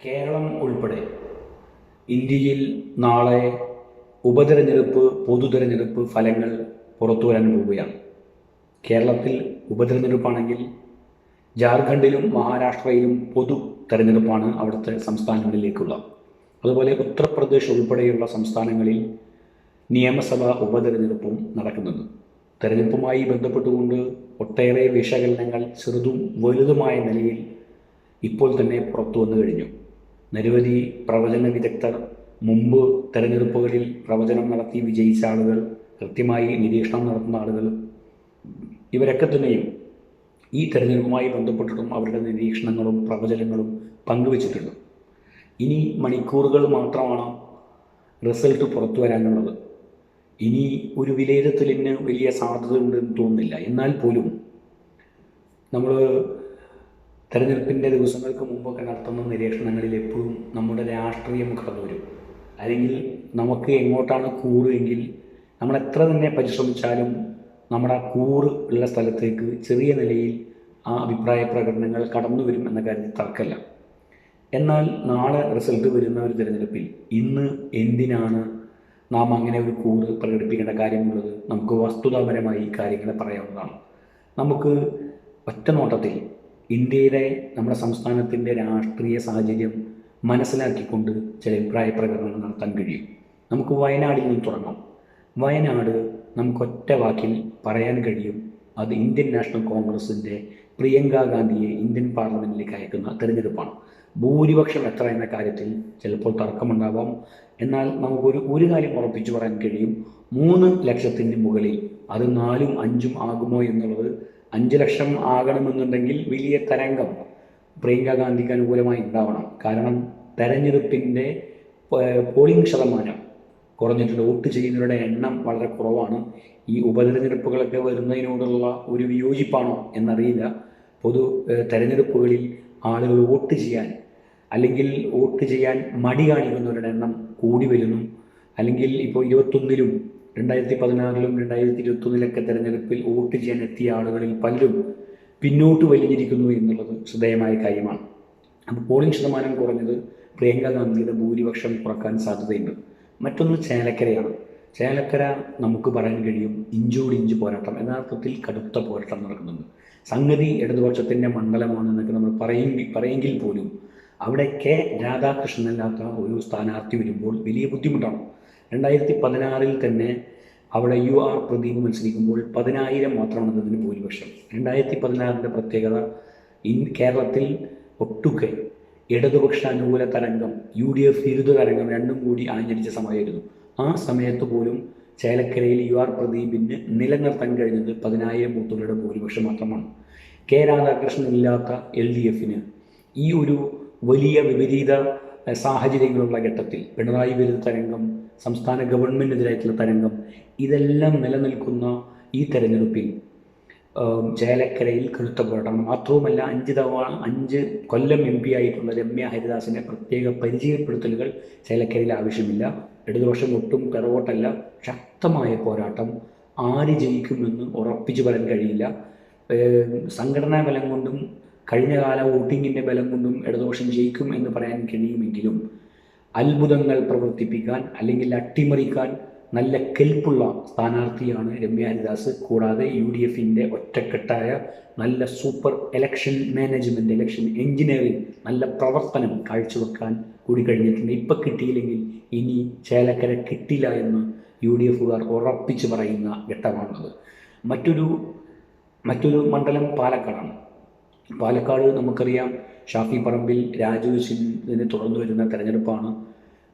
കേരളം ഉൾപ്പെടെ ഇന്ത്യയിൽ നാളെ ഉപതെരഞ്ഞെടുപ്പ് പൊതുതെരഞ്ഞെടുപ്പ് ഫലങ്ങൾ പുറത്തു വരാൻ പോവുകയാണ്. കേരളത്തിൽ ഉപതെരഞ്ഞെടുപ്പാണെങ്കിൽ ജാർഖണ്ഡിലും മഹാരാഷ്ട്രയിലും പൊതു തെരഞ്ഞെടുപ്പാണ് അവിടുത്തെ സംസ്ഥാനങ്ങളിലേക്കുള്ള അതുപോലെ ഉത്തർപ്രദേശ് ഉൾപ്പെടെയുള്ള സംസ്ഥാനങ്ങളിൽ നിയമസഭാ ഉപതെരഞ്ഞെടുപ്പും നടക്കുന്നുണ്ട്. തെരഞ്ഞെടുപ്പുമായി ബന്ധപ്പെട്ടുകൊണ്ട് ഒട്ടേറെ വിശകലനങ്ങൾ ചെറുതും വലുതുമായ നിലയിൽ ഇപ്പോൾ തന്നെ പുറത്തു വന്നു കഴിഞ്ഞു. നിരവധി പ്രവചന വിദഗ്ധർ മുമ്പ് തെരഞ്ഞെടുപ്പുകളിൽ പ്രവചനം നടത്തി വിജയിച്ച ആളുകൾ കൃത്യമായി നിരീക്ഷണം നടത്തുന്ന ആളുകൾ ഇവരൊക്കെ തന്നെയും ഈ തെരഞ്ഞെടുപ്പുമായി ബന്ധപ്പെട്ടിട്ടും അവരുടെ നിരീക്ഷണങ്ങളും പ്രവചനങ്ങളും പങ്കുവച്ചിട്ടുണ്ട്. ഇനി മണിക്കൂറുകൾ മാത്രമാണ് റിസൾട്ട് പുറത്തു വരാനുള്ളത്. ഇനി ഒരു വിലയിരുത്തലിന് വലിയ സാധ്യത ഉണ്ടെന്ന് തോന്നുന്നില്ല. എന്നാൽ പോലും നമ്മൾ തെരഞ്ഞെടുപ്പിന്റെ ദിവസങ്ങൾക്ക് മുമ്പൊക്കെ നടത്തുന്ന നിരീക്ഷണങ്ങളിൽ എപ്പോഴും നമ്മുടെ രാഷ്ട്രീയം കടന്നു വരും. അല്ലെങ്കിൽ നമുക്ക് എങ്ങോട്ടാണ് കൂറുവെങ്കിൽ നമ്മൾ എത്ര തന്നെ പരിശ്രമിച്ചാലും നമ്മുടെ ആ കൂറ് ഉള്ള സ്ഥലത്തേക്ക് ചെറിയ നിലയിൽ ആ അഭിപ്രായ പ്രകടനങ്ങൾ കടന്നു വരും എന്ന കാര്യത്തിൽ തർക്കമല്ല. എന്നാൽ നാളെ റിസൾട്ട് വരുന്ന ഒരു തിരഞ്ഞെടുപ്പിൽ ഇന്ന് എന്തിനാണ് നാം അങ്ങനെ ഒരു കൂറ് പ്രകടിപ്പിക്കേണ്ട കാര്യമുള്ളത്? നമുക്ക് വസ്തുതാപരമായി ഈ കാര്യങ്ങളെ പറയാവുന്നതാണ്. നമുക്ക് ഒറ്റ നോട്ടത്തിൽ ഇന്ത്യയിലെ നമ്മുടെ സംസ്ഥാനത്തിന്റെ രാഷ്ട്രീയ സാഹചര്യം മനസ്സിലാക്കിക്കൊണ്ട് ചില അഭിപ്രായ പ്രകടനങ്ങൾ നടത്താൻ കഴിയും. നമുക്ക് വയനാടിൽ നിന്ന് തുടങ്ങാം. വയനാട് നമുക്ക് ഒറ്റ വാക്കിൽ പറയാൻ കഴിയും. അത് ഇന്ത്യൻ നാഷണൽ കോൺഗ്രസിന്റെ പ്രിയങ്ക ഗാന്ധിയെ ഇന്ത്യൻ പാർലമെന്റിലേക്ക് അയക്കുന്ന തെരഞ്ഞെടുപ്പാണ്. ഭൂരിപക്ഷം എത്ര എന്ന കാര്യത്തിൽ ചിലപ്പോൾ തർക്കമുണ്ടാവാം. എന്നാൽ നമുക്കൊരു ഒരു കാര്യം ഉറപ്പിച്ചു പറയാൻ കഴിയും. മൂന്ന് ലക്ഷത്തിന് മുകളിൽ അത് നാലും അഞ്ചും ആകുമോ എന്നുള്ളത് അഞ്ച് ലക്ഷം ആകണമെന്നുണ്ടെങ്കിൽ വലിയ തരംഗം പ്രിയങ്ക ഗാന്ധിക്ക് അനുകൂലമായി ഉണ്ടാവണം. കാരണം തെരഞ്ഞെടുപ്പിന്റെ പോളിംഗ് ശതമാനം കുറഞ്ഞിട്ടുണ്ട്. വോട്ട് ചെയ്യുന്നവരുടെ എണ്ണം വളരെ കുറവാണ്. ഈ ഉപതെരഞ്ഞെടുപ്പുകളൊക്കെ വരുന്നതിനോടുള്ള ഒരു വിയോജിപ്പാണോ എന്നറിയില്ല. പൊതു തെരഞ്ഞെടുപ്പുകളിൽ ആളുകൾ വോട്ട് ചെയ്യാൻ അല്ലെങ്കിൽ വോട്ട് ചെയ്യാൻ മടി കാണിക്കുന്നവരുടെ എണ്ണം കൂടി വരുന്നു. അല്ലെങ്കിൽ ഇപ്പോൾ ഇരുപത്തൊന്നിലും രണ്ടായിരത്തി പതിനാറിലും രണ്ടായിരത്തി ഇരുപത്തൊന്നിലൊക്കെ തെരഞ്ഞെടുപ്പിൽ വോട്ട് ചെയ്യാൻ എത്തിയ ആളുകളിൽ പലരും പിന്നോട്ട് വലിഞ്ഞിരിക്കുന്നു എന്നുള്ളത് ശ്രദ്ധേയമായ കാര്യമാണ്. അപ്പോൾ പോളിംഗ് ശതമാനം കുറഞ്ഞത് പ്രിയങ്ക ഗാന്ധിയുടെ ഭൂരിപക്ഷം കുറയ്ക്കാൻ സാധ്യതയുണ്ട്. മറ്റൊന്ന് ചേലക്കരയാണ്. ചേലക്കര നമുക്ക് പറയാൻ കഴിയും ഇഞ്ചോട് ഇഞ്ച് പോരാട്ടം യഥാർത്ഥത്തിൽ കടുത്ത പോരാട്ടം നടക്കുന്നുണ്ട്. സംഗതി ഇടതുപക്ഷത്തിന്റെ മണ്ഡലമാണ് എന്നൊക്കെ നമ്മൾ പറയും പറയെങ്കിൽ പോലും അവിടെ കെ രാധാകൃഷ്ണനല്ലാത്ത ഒരു സ്ഥാനാർത്ഥി വരുമ്പോൾ വലിയ ബുദ്ധിമുട്ടാണ്. രണ്ടായിരത്തി പതിനാറിൽ തന്നെ അവിടെ യു ആർ പ്രദീപ് മത്സരിക്കുമ്പോൾ പതിനായിരം മാത്രമാണ് അതിന് ഭൂരിപക്ഷം. രണ്ടായിരത്തി പതിനാറിന്റെ പ്രത്യേകത ഇൻ കേരളത്തിൽ ഒട്ടുക്കെ ഇടതുപക്ഷ അനുകൂല തരംഗം യു ഡി എഫ് വിരുദ്ധ തരംഗം രണ്ടും കൂടി ആഞ്ഞടിച്ച സമയമായിരുന്നു. ആ സമയത്ത് പോലും ചേലക്കരയിൽ യു ആർ പ്രദീപിന് നിലനിർത്താൻ കഴിഞ്ഞത് പതിനായിരം ബൂത്തുകളുടെ ഭൂരിപക്ഷം മാത്രമാണ്. കെ രാധാകൃഷ്ണൻ ഇല്ലാത്ത എൽ ഡി എഫിന് ഈ ഒരു വലിയ വിപരീത സാഹചര്യങ്ങളുള്ള ഘട്ടത്തിൽ പിണറായി വിരുദ്ധ തരംഗം സംസ്ഥാന ഗവൺമെന്റിനെതിരായിട്ടുള്ള തരംഗം ഇതെല്ലാം നിലനിൽക്കുന്ന ഈ തെരഞ്ഞെടുപ്പിൽ ചേലക്കരയിൽ കടുത്ത പോരാട്ടം. മാത്രവുമല്ല അഞ്ച് തവണ അഞ്ച് കൊല്ലം എം പി ആയിട്ടുള്ള രമ്യ ഹരിദാസിനെ പ്രത്യേക പരിചയപ്പെടുത്തലുകൾ ചേലക്കരയിൽ ആവശ്യമില്ല. ഇടതുപക്ഷം ഒട്ടും പിറകോട്ടല്ല ശക്തമായ പോരാട്ടം. ആര് ജയിക്കുമെന്ന് ഉറപ്പിച്ചു പറയാൻ കഴിയില്ല. സംഘടനാ ബലം കൊണ്ടും കഴിഞ്ഞകാല വോട്ടിങ്ങിന്റെ ബലം കൊണ്ടും ഇടതുപക്ഷം ജയിക്കും എന്ന് പറയാൻ കഴിയുമെങ്കിലും അത്ഭുതങ്ങൾ പ്രവർത്തിപ്പിക്കാൻ അല്ലെങ്കിൽ അട്ടിമറിക്കാൻ നല്ല കെൽപ്പുള്ള സ്ഥാനാർത്ഥിയാണ് രമ്യ ഹരിദാസ്. കൂടാതെ യു ഡി എഫിന്റെ ഒറ്റക്കെട്ടായ നല്ല super election management election engineering നല്ല പ്രവർത്തനം കാഴ്ചവെക്കാൻ കൂടി കഴിഞ്ഞിട്ടുണ്ട്. ഇപ്പം കിട്ടിയില്ലെങ്കിൽ ഇനി ചേലക്കര കിട്ടില്ല എന്ന് യു ഡി എഫുകാർ ഉറപ്പിച്ച് പറയുന്ന ഘട്ടമാണുള്ളത്. മറ്റൊരു മറ്റൊരു മണ്ഡലം പാലക്കാടാണ്. പാലക്കാട് നമുക്കറിയാം ഷാഫി പറമ്പിൽ രാജു സിംഗിനെ തുടർന്ന് വരുന്ന തെരഞ്ഞെടുപ്പാണ്.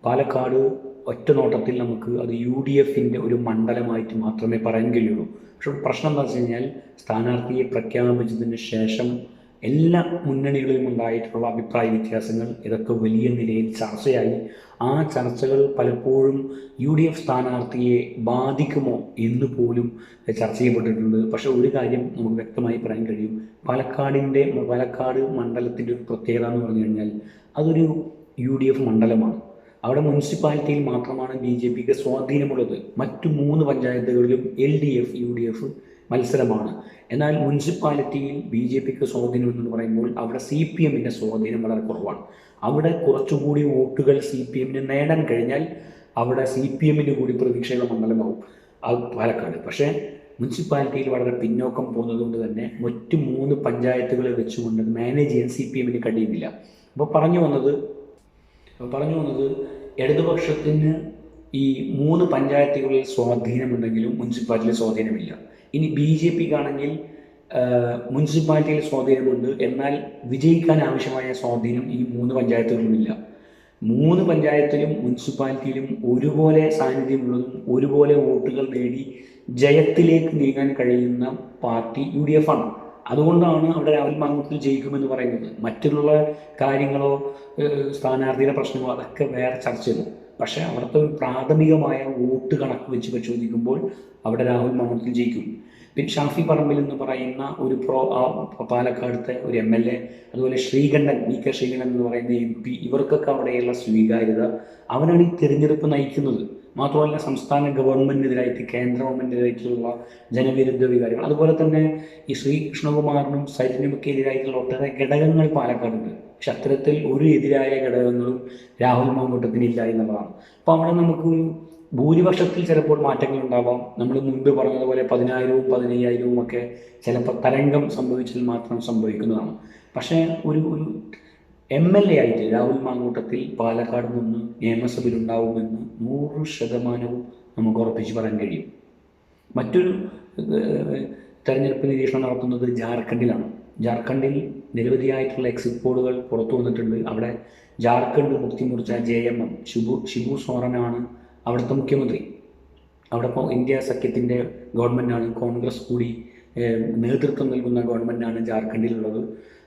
പാലക്കാട് ഒറ്റ നോട്ടത്തിൽ നമുക്ക് അത് യു ഡി എഫിന്റെ ഒരു മണ്ഡലമായിട്ട് മാത്രമേ പറയാൻ കഴിയുള്ളൂ. പക്ഷെ പ്രശ്നം എന്താ വെച്ച് കഴിഞ്ഞാൽ സ്ഥാനാർത്ഥിയെ പ്രഖ്യാപിച്ചതിന് ശേഷം എല്ലാ മുന്നണികളിലും ഉണ്ടായിട്ടുള്ള അഭിപ്രായ വ്യത്യാസങ്ങൾ ഇതൊക്കെ വലിയ നിലയിൽ ചർച്ചയായി. ആ ചർച്ചകൾ പലപ്പോഴും യു ഡി എഫ് സ്ഥാനാർത്ഥിയെ ബാധിക്കുമോ എന്ന് പോലും ചർച്ച ചെയ്യപ്പെട്ടിട്ടുണ്ട്. പക്ഷെ ഒരു കാര്യം നമുക്ക് വ്യക്തമായി പറയാൻ കഴിയും. പാലക്കാടിന്റെ പാലക്കാട് മണ്ഡലത്തിന്റെ ഒരു പ്രത്യേകത എന്ന് പറഞ്ഞു കഴിഞ്ഞാൽ അതൊരു യു ഡി എഫ് മണ്ഡലമാണ്. അവിടെ മുനിസിപ്പാലിറ്റിയിൽ മാത്രമാണ് ബി ജെ പിക്ക് സ്വാധീനമുള്ളത്. മറ്റു മൂന്ന് പഞ്ചായത്തുകളിലും L D F U D F മത്സരമാണ്. എന്നാൽ മുനിസിപ്പാലിറ്റിയിൽ ബി ജെ പിക്ക് സ്വാധീനം എന്ന് പറയുമ്പോൾ അവിടെ സി പി എമ്മിന്റെ സ്വാധീനം വളരെ കുറവാണ്. അവിടെ കുറച്ചുകൂടി വോട്ടുകൾ സി പി എമ്മിന് നേടാൻ കഴിഞ്ഞാൽ അവിടെ സി പി എമ്മിന് കൂടി പ്രതീക്ഷയുള്ള മണ്ഡലമാവും. പാലക്കാട്. പക്ഷേ മുനിസിപ്പാലിറ്റിയിൽ വളരെ പിന്നോക്കം പോകുന്നതുകൊണ്ട് തന്നെ മറ്റു മൂന്ന് പഞ്ചായത്തുകളെ വെച്ചുകൊണ്ട് മാനേജ് ചെയ്യാൻ സി പി എമ്മിന് കഴിയുന്നില്ല. അപ്പോൾ പറഞ്ഞു വന്നത് പറഞ്ഞു വന്നത് ഇടതുപക്ഷത്തിന് ഈ മൂന്ന് പഞ്ചായത്തുകളിൽ സ്വാധീനമുണ്ടെങ്കിലും മുനിസിപ്പാലിറ്റിയിൽ സ്വാധീനമില്ല. ഇനി ബി ജെ പിക്കാണെങ്കിൽ മുനിസിപ്പാലിറ്റിയിൽ സ്വാധീനമുണ്ട്. എന്നാൽ വിജയിക്കാൻ ആവശ്യമായ സ്വാധീനം ഈ മൂന്ന് പഞ്ചായത്തുകളിലുമില്ല. മൂന്ന് പഞ്ചായത്തിലും മുനിസിപ്പാലിറ്റിയിലും ഒരുപോലെ സാന്നിധ്യമുള്ളതും ഒരുപോലെ വോട്ടുകൾ നേടി ജയത്തിലേക്ക് നീങ്ങാൻ കഴിയുന്ന പാർട്ടി യു ഡി എഫ് ആണ് അതുകൊണ്ടാണ് അവിടെ രാഹുൽ മാങ്കൂട്ടത്തിൽ ജയിക്കുമെന്ന് പറയുന്നത്. മറ്റുള്ള കാര്യങ്ങളോ സ്ഥാനാർത്ഥിയുടെ പ്രശ്നമോ അതൊക്കെ വേറെ ചർച്ച ചെയ്തു പക്ഷേ അവിടുത്തെ ഒരു പ്രാഥമികമായ വോട്ട് കണക്ക് വെച്ച് പരിശോധിക്കുമ്പോൾ അവിടെ രാഹുൽ മാങ്കൂട്ടത്തിൽ ജയിക്കും. പിന്നെ ഷാഫി പറമ്പിൽ എന്ന് പറയുന്ന ഒരു പ്രോ പാലക്കാടത്തെ ഒരു എം എൽ എ അതുപോലെ ശ്രീകണ്ഠൻ വി കെ ശ്രീകണ്ഠൻ എന്ന് പറയുന്ന എം പി ഇവർക്കൊക്കെ അവിടെയുള്ള സ്വീകാര്യത അവനാണ് ഈ തിരഞ്ഞെടുപ്പ് നയിക്കുന്നത്. മാത്രമല്ല സംസ്ഥാന ഗവൺമെന്റിനെതിരായിട്ട് കേന്ദ്ര ഗവൺമെന്റിനെതിരായിട്ടുള്ള ജനവിരുദ്ധ വികാരങ്ങൾ. അതുപോലെ തന്നെ ഈ ശ്രീകൃഷ്ണകുമാറിനും സരിനുമൊക്കെ എതിരായിട്ടുള്ള ഒട്ടേറെ ഘടകങ്ങൾ പാലക്കാടുണ്ട്. പക്ഷെ അത്തരത്തിൽ ഒരു എതിരായ ഘടകങ്ങളും രാഹുൽ മാങ്കൂട്ടത്തിന് ഇല്ല എന്നുള്ളതാണ്. അപ്പോൾ അവിടെ നമുക്ക് ഭൂരിപക്ഷത്തിൽ ചിലപ്പോൾ മാറ്റങ്ങൾ ഉണ്ടാവാം. നമ്മൾ മുൻപ് പറഞ്ഞതുപോലെ പതിനായിരവും പതിനയ്യായിരവും ഒക്കെ ചിലപ്പോൾ തരംഗം സംഭവിച്ചാൽ മാത്രം സംഭവിക്കുന്നതാണ്. പക്ഷേ ഒരു ഒരു എം എൽ എ ആയിട്ട് രാഹുൽ മാങ്കൂട്ടത്തിൽ പാലക്കാട് നിന്ന് നിയമസഭയിൽ ഉണ്ടാവുമെന്ന് നൂറ് ശതമാനവും നമുക്ക് ഉറപ്പിച്ച് പറയാൻ കഴിയും. മറ്റൊരു തെരഞ്ഞെടുപ്പ് നിരീക്ഷണം നടത്തുന്നത് ജാർഖണ്ഡിലാണ്. ജാർഖണ്ഡിൽ നിരവധിയായിട്ടുള്ള എക്സിറ്റ് പോളുകൾ പുറത്തു വന്നിട്ടുണ്ട് അവിടെ Jharkhand Mukti Morcha J M M Shibu Shibu സോറനാണ് അവിടുത്തെ മുഖ്യമന്ത്രി. അവിടെ ഇപ്പോൾ ഇന്ത്യ സഖ്യത്തിന്റെ ഗവൺമെന്റാണ് കോൺഗ്രസ് കൂടി നേതൃത്വം നൽകുന്ന ഗവൺമെന്റാണ് ജാർഖണ്ഡിലുള്ളത്.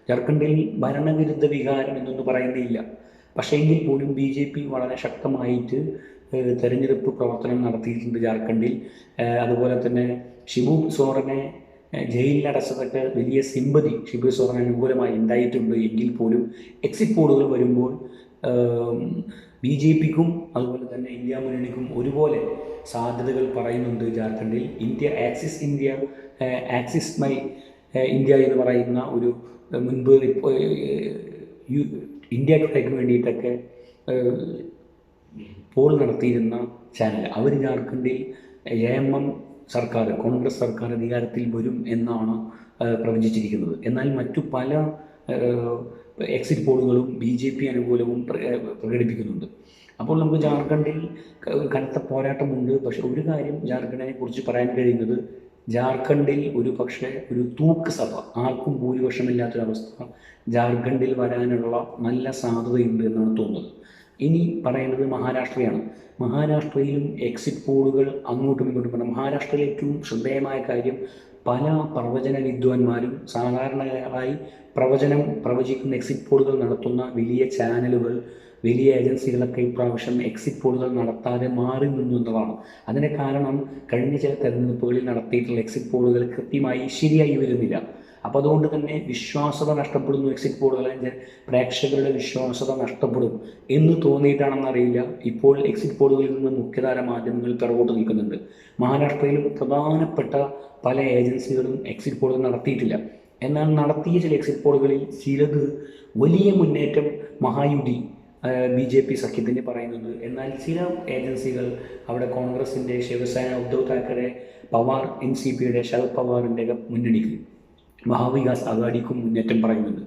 ജാർഖണ്ഡിൽ ഭരണവിരുദ്ധ വികാരം എന്നൊന്നും പറയുന്നില്ല. പക്ഷേ എങ്കിൽ പോലും ബി ജെ പി വളരെ ശക്തമായിട്ട് തെരഞ്ഞെടുപ്പ് പ്രവർത്തനം നടത്തിയിട്ടുണ്ട് ജാർഖണ്ഡിൽ. അതുപോലെ തന്നെ ഷിബു സോറനെ ജയിലിലടച്ചതൊക്കെ വലിയ സിമ്പതി ഷിബു സോറൻ അനുകൂലമായി ഉണ്ടായിട്ടുണ്ട്. എങ്കിൽ പോലും എക്സിറ്റ് പോളുകൾ വരുമ്പോൾ ബി ജെ പിക്കും അതുപോലെ തന്നെ ഇന്ത്യ മുന്നണിക്കും ഒരുപോലെ സാധ്യതകൾ പറയുന്നുണ്ട് ജാർഖണ്ഡിൽ. India Axis India Axis My India എന്ന് പറയുന്ന ഒരു മുൻപ് ഇപ്പോൾ ഇന്ത്യ ടുഡേക്ക് വേണ്ടിയിട്ടൊക്കെ പോൾ നടത്തിയിരുന്ന ചാനൽ. അവർ ജാർഖണ്ഡിൽ എ എം എം സർക്കാർ കോൺഗ്രസ് സർക്കാർ അധികാരത്തിൽ വരും എന്നാണ് പ്രവചിച്ചിരിക്കുന്നത്. എന്നാൽ മറ്റു പല എക്സിറ്റ് പോളുകളും ബി ജെ പി അനുകൂലവും പ്ര- പ്രകടിപ്പിക്കുന്നുണ്ട്. അപ്പോൾ നമുക്ക് ജാർഖണ്ഡിൽ ഒരു കനത്ത പോരാട്ടമുണ്ട്. പക്ഷെ ഒരു കാര്യം ജാർഖണ്ഡിനെ കുറിച്ച് പറയാൻ കഴിയുന്നത് ജാർഖണ്ഡിൽ ഒരു പക്ഷേ ഒരു തൂക്ക് സഭ ആർക്കും ഭൂരിപക്ഷമില്ലാത്തൊരവസ്ഥ ജാർഖണ്ഡിൽ വരാനുള്ള നല്ല സാധ്യതയുണ്ട് എന്നാണ് തോന്നുന്നത്. ഇനി പറയുന്നത് മഹാരാഷ്ട്രയാണ്. മഹാരാഷ്ട്രയിലും എക്സിറ്റ് പോളുകൾ അങ്ങോട്ടും ഇങ്ങോട്ടും പറഞ്ഞു മഹാരാഷ്ട്രയിലെ ഏറ്റവും ശ്രദ്ധേയമായ കാര്യം പല പ്രവചന വിദ്വാൻമാരും സാധാരണയായി പ്രവചനം പ്രവചിക്കുന്ന എക്സിറ്റ് പോളുകൾ നടത്തുന്ന വലിയ ചാനലുകൾ വലിയ ഏജൻസികളൊക്കെ ഇപ്രാവശ്യം എക്സിറ്റ് പോളുകൾ നടത്താതെ മാറി നിന്നു എന്നതാണ്. അതിന് കാരണം കഴിഞ്ഞ ചില തെരഞ്ഞെടുപ്പുകളിൽ നടത്തിയിട്ടുള്ള എക്സിറ്റ് പോളുകൾ കൃത്യമായി ശരിയായി വരുന്നില്ല. അപ്പോൾ അതുകൊണ്ട് തന്നെ വിശ്വാസത നഷ്ടപ്പെടുന്നു എക്സിറ്റ് പോളുകൾ അല്ലെങ്കിൽ പ്രേക്ഷകരുടെ വിശ്വാസത നഷ്ടപ്പെടും എന്ന് തോന്നിയിട്ടാണെന്നറിയില്ല ഇപ്പോൾ എക്സിറ്റ് പോളുകളിൽ നിന്ന് മുഖ്യധാര മാധ്യമങ്ങൾ പിറകോട്ട് നിൽക്കുന്നുണ്ട്. മഹാരാഷ്ട്രയിൽ പ്രധാനപ്പെട്ട പല ഏജൻസികളും എക്സിറ്റ് പോളുകൾ നടത്തിയിട്ടില്ല. എന്നാൽ നടത്തിയ ചില എക്സിറ്റ് പോളുകളിൽ ചിലത് വലിയ മുന്നേറ്റം മഹായുതി ബി ജെ പി സഖ്യത്തിന് പറയുന്നുണ്ട്. എന്നാൽ ചില ഏജൻസികൾ അവിടെ കോൺഗ്രസിന്റെ ശിവസേന ഉദ്ധവ് താക്കറെ പവാർ എൻ സി പിയുടെ ശരത് പവാറിന്റെ മുന്നണിക്ക് മഹാവികാസ് അഗാഡിക്കും മുന്നേറ്റം പറയുന്നുണ്ട്.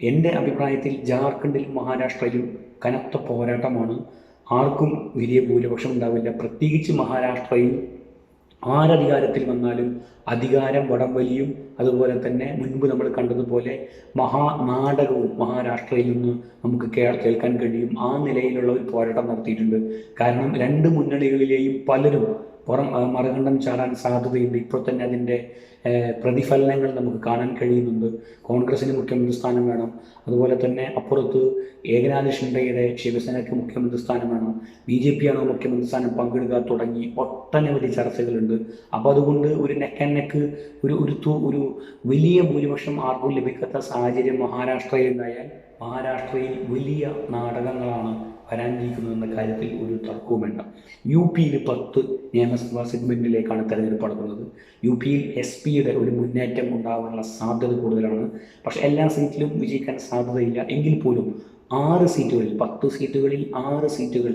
എന്റെ അഭിപ്രായത്തിൽ ജാർഖണ്ഡിലും മഹാരാഷ്ട്രയിലും കനത്ത പോരാട്ടമാണ്. ആർക്കും വലിയ ഭൂരിപക്ഷം ഉണ്ടാവില്ല. പ്രത്യേകിച്ച് മഹാരാഷ്ട്രയിൽ ആരധികാരത്തിൽ വന്നാലും അധികാരം വടം വലിയും. അതുപോലെ തന്നെ മുൻപ് നമ്മൾ കണ്ടതുപോലെ മഹാ നാടകവും മഹാരാഷ്ട്രയിൽ നിന്ന് നമുക്ക് കേൾ കേൾക്കാൻ കഴിയും. ആ നിലയിലുള്ള ഒരു പോരാട്ടം നടത്തിയിട്ടുണ്ട്. കാരണം രണ്ട് മുന്നണികളിലെയും പലരും പുറം മറുകണ്ഠം ചാടാൻ സാധ്യതയുണ്ട്. ഇപ്പോൾ തന്നെ അതിന്റെ പ്രതിഫലനങ്ങൾ നമുക്ക് കാണാൻ കഴിയുന്നുണ്ട്. കോൺഗ്രസിന് മുഖ്യമന്ത്രി സ്ഥാനം വേണം. അതുപോലെ തന്നെ അപ്പുറത്ത് ഏകനാഥ് ഷിൻഡയുടെ ശിവസേനയ്ക്ക് മുഖ്യമന്ത്രി സ്ഥാനം വേണം. ബി ജെ പി ആണോ മുഖ്യമന്ത്രി സ്ഥാനം പങ്കെടുക്കുക തുടങ്ങി ഒട്ടനവധി ചർച്ചകളുണ്ട്. അപ്പോൾ അതുകൊണ്ട് ഒരു നെക്ക് ആൻഡ് നെക്ക് ഒരു ഒരു ഒരു വലിയ ഭൂരിപക്ഷം ആർക്കും ലഭിക്കാത്ത സാഹചര്യം മഹാരാഷ്ട്രയിൽ ഉണ്ടായാൽ മഹാരാഷ്ട്രയിൽ വലിയ നാടകങ്ങളാണ് വരാനിരിക്കുന്നതെന്ന കാര്യത്തിൽ ഒരു തർക്കവും വേണ്ട. യു പിയിൽ പത്ത് നിയമസഭാ സെഗ്മെന്റിലേക്കാണ് തെരഞ്ഞെടുപ്പ് നടക്കുന്നത്. യു പിയിൽ എസ് പിയുടെ ഒരു മുന്നേറ്റം ഉണ്ടാകാനുള്ള സാധ്യത കൂടുതലാണ്. പക്ഷെ എല്ലാ സീറ്റിലും വിജയിക്കാൻ സാധ്യതയില്ല. എങ്കിൽ പോലും ആറ് സീറ്റുകളിൽ പത്ത് സീറ്റുകളിൽ ആറ് സീറ്റുകൾ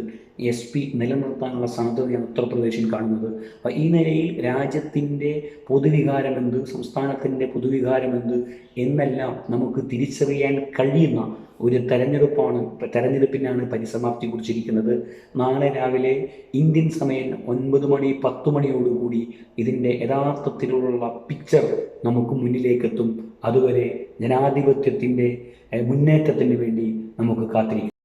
എസ് പി നിലനിർത്താനുള്ള സാധ്യതയാണ് ഉത്തർപ്രദേശിൽ കാണുന്നത്. അപ്പോൾ ഈ നിലയിൽ രാജ്യത്തിന്റെ പൊതുവികാരമെന്ത് സംസ്ഥാനത്തിന്റെ പൊതുവികാരമെന്ത് എന്നെല്ലാം നമുക്ക് തിരിച്ചറിയാൻ കഴിയുന്ന ഒരു തെരഞ്ഞെടുപ്പാണ് തെരഞ്ഞെടുപ്പിനാണ് പരിസമാപ്തി കുറിച്ചിരിക്കുന്നത്. നാളെ രാവിലെ ഇന്ത്യൻ സമയം ഒൻപത് മണി പത്ത് മണിയോടുകൂടി ഇതിന്റെ യഥാർത്ഥത്തിലുള്ള പിക്ചർ നമുക്ക് മുന്നിലേക്കെത്തും. അതുവരെ ജനാധിപത്യത്തിന്റെ മുന്നേറ്റത്തിന് വേണ്ടി നമുക്ക് കാത്തിരിക്കാം